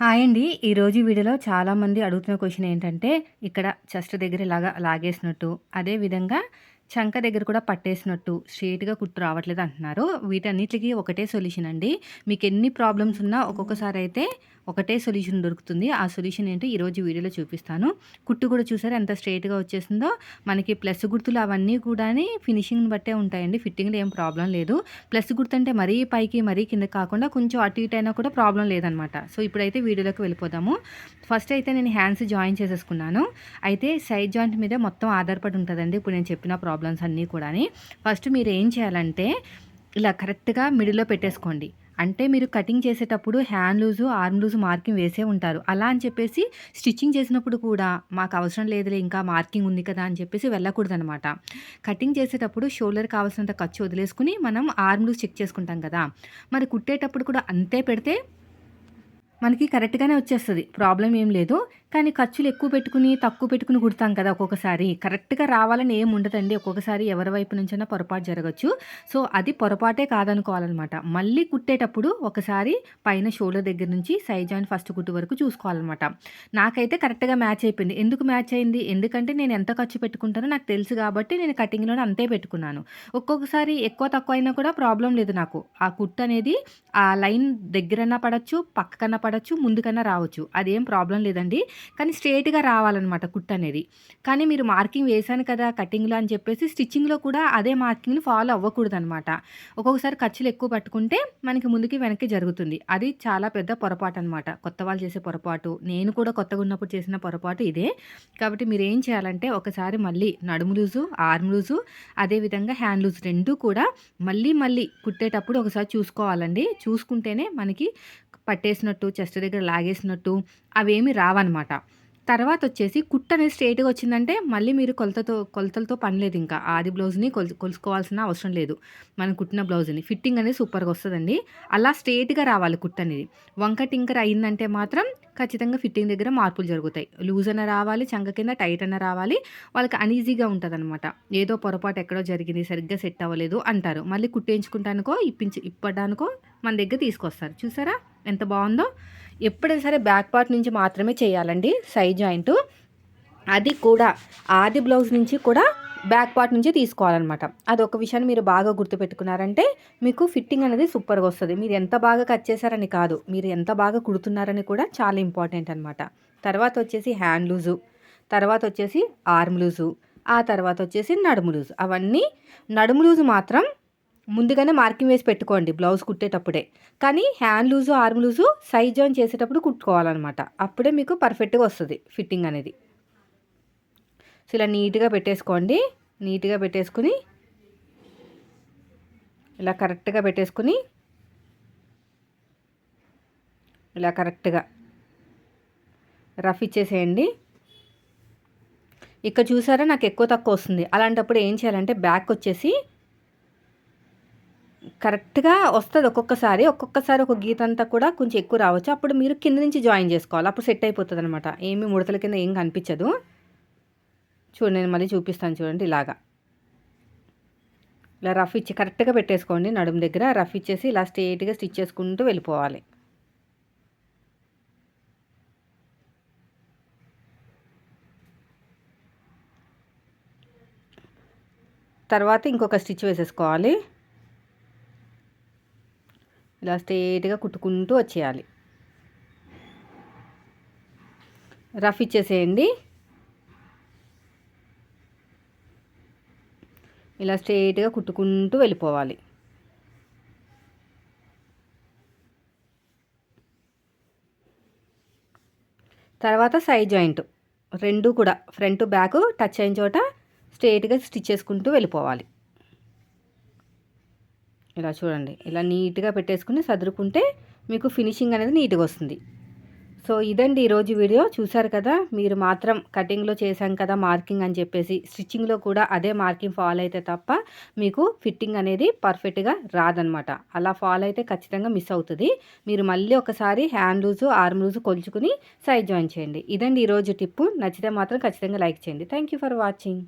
Hi అండి. ఈరోజు వీడియోలో చాలామంది అడుగుతున్న క్వశ్చన్ ఏంటంటే ఇక్కడ చెస్ట్ దగ్గర ఇలాగా లాగేసినట్టు అదేవిధంగా చంక దగ్గర కూడా పట్టేసినట్టు స్ట్రేట్గా కుట్టు రావట్లేదు అంటున్నారు. వీటన్నిటికీ ఒకటే సొల్యూషన్ అండి. మీకు ఎన్ని ప్రాబ్లమ్స్ ఉన్నా ఒక్కొక్కసారి అయితే ఒకటే సొల్యూషన్ దొరుకుతుంది. ఆ సొల్యూషన్ ఏంటో ఈరోజు వీడియోలో చూపిస్తాను. కుట్టు కూడా చూసారు ఎంత స్ట్రైట్గా వచ్చేసిందో? మనకి ప్లస్ గుర్తులు అవన్నీ కూడా ఫినిషింగ్ని బట్టే ఉంటాయండి. ఫిట్టింగ్లో ఏం ప్రాబ్లం లేదు. ప్లస్ గుర్తు అంటే మరీ పైకి మరీ కింద కాకుండా కొంచెం అటు ఇటు అయినా కూడా ప్రాబ్లం లేదనమాట. సో ఇప్పుడైతే వీడియోలోకి వెళ్ళిపోదాము. ఫస్ట్ అయితే నేను హ్యాండ్స్ జాయిన్ చేసేసుకున్నాను. అయితే సైడ్ జాయింట్ మీద మొత్తం ఆధారపడి ఉంటుందండి. ఇప్పుడు నేను చెప్పిన ప్రాబ్లమ్స్ అన్నీ కూడా ఫస్ట్ మీరు ఏం చేయాలంటే ఇలా కరెక్ట్గా మిడిల్లో పెట్టేసుకోండి. అంటే మీరు కటింగ్ చేసేటప్పుడు hand loose arm loose marking వేసే ఉంటారు. అలా అని చెప్పేసి స్టిచ్చింగ్ చేసినప్పుడు కూడా మాకు అవసరం లేదులే ఇంకా మార్కింగ్ ఉంది కదా అని చెప్పేసి వెళ్ళకూడదనమాట కటింగ్ చేసేటప్పుడు షోల్డర్ కావాల్సినంత ఖర్చు వదిలేసుకుని మనం ఆర్మ్ లూజ్ చెక్ చేసుకుంటాం కదా. మరి కుట్టేటప్పుడు కూడా అంతే పెడితే మనకి కరెక్ట్గానే వచ్చేస్తుంది. ప్రాబ్లం ఏం లేదు. కానీ ఖర్చులు ఎక్కువ పెట్టుకుని తక్కువ పెట్టుకుని కుడతాం కదా ఒక్కొక్కసారి. కరెక్ట్గా రావాలని ఏం ఉండదండి. ఒక్కొక్కసారి ఎవరి వైపు నుంచైనా పొరపాటు జరగచ్చు. సో అది పొరపాటే కాదనుకోవాలన్నమాట. మళ్ళీ కుట్టేటప్పుడు ఒకసారి పైన షోల్డర్ దగ్గర నుంచి సైజ్ జాయింట్ ఫస్ట్ కుట్టు వరకు చూసుకోవాలన్నమాట. నాకైతే కరెక్ట్గా మ్యాచ్ అయిపోయింది. ఎందుకు మ్యాచ్ అయింది? ఎందుకంటే నేను ఎంత ఖర్చు పెట్టుకుంటానో నాకు తెలుసు కాబట్టి నేను కటింగ్లోనే అంతే పెట్టుకున్నాను. ఒక్కొక్కసారి ఎక్కువ తక్కువ అయినా కూడా ప్రాబ్లం లేదు నాకు. ఆ కుట్టు అనేది ఆ లైన్ దగ్గరన్నా పడచ్చు పక్కకన్నా పడచ్చు ముందుకన్నా రావచ్చు. అదేం ప్రాబ్లం లేదండి. కానీ స్ట్రేట్గా రావాలన్నమాట కుట్ అనేది. కానీ మీరు మార్కింగ్ వేశాను కదా కటింగ్లో అని చెప్పేసి స్టిచ్చింగ్లో కూడా అదే మార్కింగ్ని ఫాలో అవ్వకూడదు అనమాట ఒక్కొక్కసారి ఖర్చులు ఎక్కువ పట్టుకుంటే మనకి ముందుకి వెనక్కి జరుగుతుంది. అది చాలా పెద్ద పొరపాటు అనమాట కొత్త వాళ్ళు చేసే పొరపాటు నేను కూడా కొత్తగా ఉన్నప్పుడు చేసిన పొరపాటు ఇదే. కాబట్టి మీరు ఏం చేయాలంటే ఒకసారి మళ్ళీ నడుము లూజు ఆర్మ్ లూజు అదేవిధంగా హ్యాండ్ లూజ్ రెండు కూడా మళ్ళీ మళ్ళీ కుట్టేటప్పుడు ఒకసారి చూసుకోవాలండి. చూసుకుంటేనే మనకి పట్టేసినట్టు చెస్ట్ దగ్గర లాగేసినట్టు అవేమి రావన్నమాట. తర్వాత వచ్చేసి కుట్ అనేది స్ట్రేట్గా వచ్చిందంటే మళ్ళీ మీరు కొలతతో కొలతలతో పని లేదు ఇంకా. ఆది బ్లౌజ్ని కొలు కొలుసుకోవాల్సిన అవసరం లేదు. మనం కుట్టిన బ్లౌజ్ని ఫిట్టింగ్ అనేది సూపర్గా వస్తుందండి. అలా స్ట్రేట్గా రావాలి కుట్ అనేది. వంక టింకర్ అయిందంటే మాత్రం ఖచ్చితంగా ఫిట్టింగ్ దగ్గర మార్పులు జరుగుతాయి. లూజ్ అన్న రావాలి చంక కింద టైట్ అన్న రావాలి. వాళ్ళకి అనీజీగా ఉంటుంది అనమాట ఏదో పొరపాటు ఎక్కడో జరిగింది సరిగ్గా సెట్ అవ్వలేదు అంటారు. మళ్ళీ కుట్టేయించుకుంటానుకో ఇప్పించి ఇప్పడానికో మన దగ్గర తీసుకొస్తారు. చూసారా? ఎంత బాగుందో ఎప్పుడైనా సరే బ్యాక్ పార్ట్ నుంచి మాత్రమే చేయాలండి సైడ్ జాయింట్. అది కూడా ఆది బ్లౌజ్ నుంచి కూడా బ్యాక్ పార్ట్ నుంచి తీసుకోవాలన్నమాట. అది ఒక విషయాన్ని మీరు బాగా గుర్తుపెట్టుకున్నారంటే మీకు ఫిట్టింగ్ అనేది సూపర్గా వస్తుంది. మీరు ఎంత బాగా కట్ చేశారని కాదు మీరు ఎంత బాగా కుడుతున్నారని కూడా చాలా ఇంపార్టెంట్ అనమాట తర్వాత వచ్చేసి హ్యాండ్ లూజు తర్వాత వచ్చేసి ఆర్మ్ లూజు ఆ తర్వాత వచ్చేసి నడుము లూజు. అవన్నీ నడుము లూజు మాత్రం ముందుగానే మార్కింగ్ వేసి పెట్టుకోండి బ్లౌజ్ కుట్టేటప్పుడే. కానీ hand loose arm loose size join చేసేటప్పుడు కుట్టుకోవాలన్నమాట. అప్పుడే మీకు పర్ఫెక్ట్గా వస్తుంది ఫిట్టింగ్ అనేది. సో ఇలా నీట్గా పెట్టేసుకోండి. నీట్గా పెట్టేసుకుని ఇలా కరెక్ట్గా పెట్టేసుకుని ఇలా కరెక్ట్గా రఫ్ ఇచ్చేసేయండి. ఇక్కడ చూసారా నాకు ఎక్కువ తక్కువ వస్తుంది. అలాంటప్పుడు ఏం చేయాలంటే బ్యాక్ వచ్చేసి కరెక్ట్గా వస్తుంది ఒక్కొక్కసారి ఒక్కొక్కసారి ఒక గీత అంతా కూడా కొంచెం ఎక్కువ రావచ్చు. అప్పుడు మీరు కింద నుంచి జాయిన్ చేసుకోవాలి. అప్పుడు సెట్ అయిపోతుంది అనమాట ఏమి ముడతల కింద ఏం కనిపించదు. చూడండి నేను మళ్ళీ చూపిస్తాను చూడండి ఇలాగా. ఇలా రఫ్ ఇచ్చి కరెక్ట్గా పెట్టేసుకోండి నడుము దగ్గర. రఫ్ ఇచ్చేసి ఇలా స్ట్రేట్గా స్టిచ్ చేసుకుంటూ వెళ్ళిపోవాలి. తర్వాత ఇంకొక స్టిచ్ వేసేసుకోవాలి. ఇలా స్ట్రేట్గా కుట్టుకుంటూ వచ్చేయాలి. రఫ్ ఇచ్చేసేయండి. ఇలా స్ట్రేట్గా కుట్టుకుంటూ వెళ్ళిపోవాలి. తర్వాత సైడ్ జాయింట్ రెండు కూడా ఫ్రంట్ బ్యాక్ టచ్ అయిన చోట స్ట్రేట్గా స్టిచ్ చేసుకుంటూ వెళ్ళిపోవాలి. ఇలా చూడండి. ఇలా నీట్గా పెట్టేసుకుని సదురుకుంటే మీకు ఫినిషింగ్ అనేది నీట్గా వస్తుంది. సో ఇదండి ఈరోజు వీడియో. చూసారు కదా మీరు మాత్రం కటింగ్లో చేశాం కదా మార్కింగ్ అని చెప్పేసి స్టిచ్చింగ్లో కూడా అదే మార్కింగ్ ఫాలో అయితే తప్ప మీకు ఫిట్టింగ్ అనేది పర్ఫెక్ట్గా రాదనమాట. అలా ఫాలో అయితే ఖచ్చితంగా మిస్ అవుతుంది. మీరు మళ్ళీ ఒకసారి హ్యాండ్ లూజు ఆర్మ్ లూజు కొలుచుకుని సైజ్ జాయిన్ చేయండి. ఇదండి ఈరోజు టిప్పు. నచ్చితే మాత్రం ఖచ్చితంగా లైక్ చేయండి. Thank for watching.